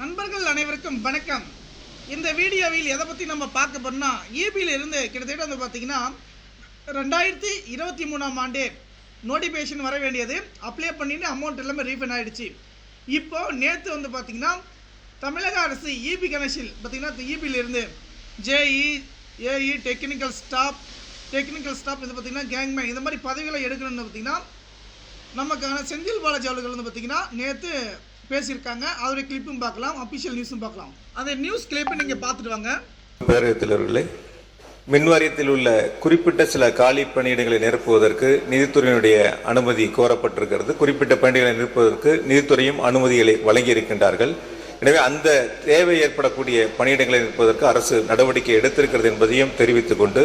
நண்பர்கள் அனைவருக்கும் வணக்கம். இந்த வீடியோவில் எதை பற்றி நம்ம பார்க்க போறோம்னா ஈபியில் இருந்து கிட்டத்தட்ட வந்து பார்த்தீங்கன்னா ரெண்டாயிரத்தி இருபத்தி மூணாம் ஆண்டே நோட்டிஃபிகேஷன் வர வேண்டியது. அப்ளை பண்ணிட்டு அமௌண்ட் எல்லாமே ரீஃபண்ட் ஆகிடுச்சு இப்போ நேற்று வந்து பார்த்தீங்கன்னா தமிழக அரசு இபி கணேஷில் பார்த்தீங்கன்னா இபியில் இருந்து JE AE technical staff technical staff இது பார்த்தீங்கன்னா கேங்மேன் இந்த மாதிரி பதவிகளை எடுக்கணும்னு பார்த்தீங்கன்னா நமக்கான செந்தில் பாலாஜி அவர்கள் வந்து பார்த்தீங்கன்னா நேற்று பேசியிருக்காங்க. அதோடைய கிளிப்பும் பார்க்கலாம் அஃபிஷியல் நியூஸும் பார்க்கலாம். அந்த நியூஸ் கிளிப்பை நீங்கள் பார்த்துட்டு வாங்க. பேரவைத்தலைவர்களே மின்வாரியத்தில் உள்ள குறிப்பிட்ட சில காலி பணியிடங்களை நிரப்புவதற்கு நிதித்துறையினுடைய அனுமதி கோரப்பட்டிருக்கிறது. குறிப்பிட்ட பணியிடங்களை நிரப்புவதற்கு நிதித்துறையும் அனுமதிகளை வழங்கியிருக்கின்றார்கள் எனவே அந்த தேவை ஏற்படக்கூடிய பணியிடங்களை நிற்பதற்கு அரசு நடவடிக்கை எடுத்திருக்கிறது என்பதையும் தெரிவித்துக் கொண்டு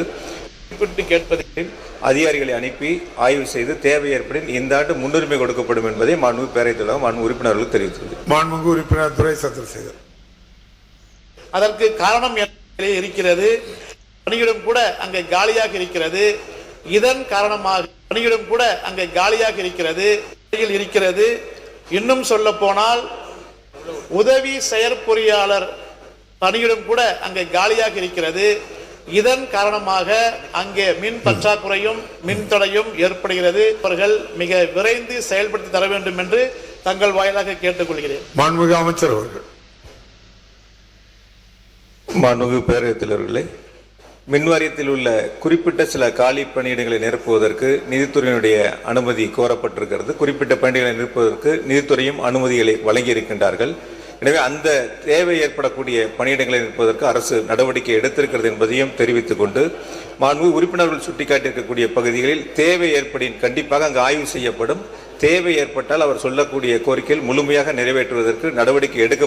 குறிப்பிட்டு கேட்பதில் அதிகாரிகளை அனுப்பி ஆய்வு செய்து தேவை ஏற்படின் இந்த ஆண்டு முன்னுரிமை கொடுக்கப்படும் என்பதை மாண்பு பேரவைத் தலைவர் மாண்பு உறுப்பினர்களுக்கு தெரிவித்துள்ளது மாண்புமிகு உறுப்பினர் துரை சந்திரசேகர். அதற்கு காரணம் இருக்கிறது பணியிடம் கூட அங்கே காலியாக இருக்கிறது. இதன் காரணமாக பணியிடம் கூட அங்கே காலியாக இருக்கிறது இருக்கிறது. இன்னும் சொல்ல போனால் உதவி செயற்பொறியாளர் பணியிடம் கூட அங்கே காலியாக இருக்கிறது. இதன் காரணமாக அங்கே மின் பற்றாக்குறையும் மின் தடையும் ஏற்படுகிறது. அவர்கள் மிக விரைந்து செயல்படுத்தி தர வேண்டும் என்று தங்கள் வாயிலாக கேட்டுக்கொள்கிறேன். மாண்புமிகு அமைச்சர் அவர்கள். மாண்புமிகு பேரவைத் தலைவர்களே மின்வாரியத்தில் உள்ள குறிப்பிட்ட சில காலி பணியிடங்களை நிரப்புவதற்கு நிதித்துறையினுடைய அனுமதி கோரப்பட்டிருக்கிறது. குறிப்பிட்ட பணியிடங்களை நிரப்புவதற்கு நிதித்துறையும் அனுமதிகளை வழங்கியிருக்கின்றார்கள். எனவே அந்த தேவை ஏற்படக்கூடிய பணியிடங்களை நிற்பதற்கு அரசு நடவடிக்கை எடுத்திருக்கிறது என்பதையும் தெரிவித்துக் கொண்டு மாண்பு உறுப்பினர்கள் சுட்டிக்காட்டியிருக்கக்கூடிய பகுதிகளில் தேவை ஏற்படின் கண்டிப்பாக அங்கு ஆய்வு செய்யப்படும். தேவை ஏற்பட்டால் அவர் சொல்லக்கூடிய கோரிக்கையில் முழுமையாக நிறைவேற்றுவதற்கு நடவடிக்கை எடுக்க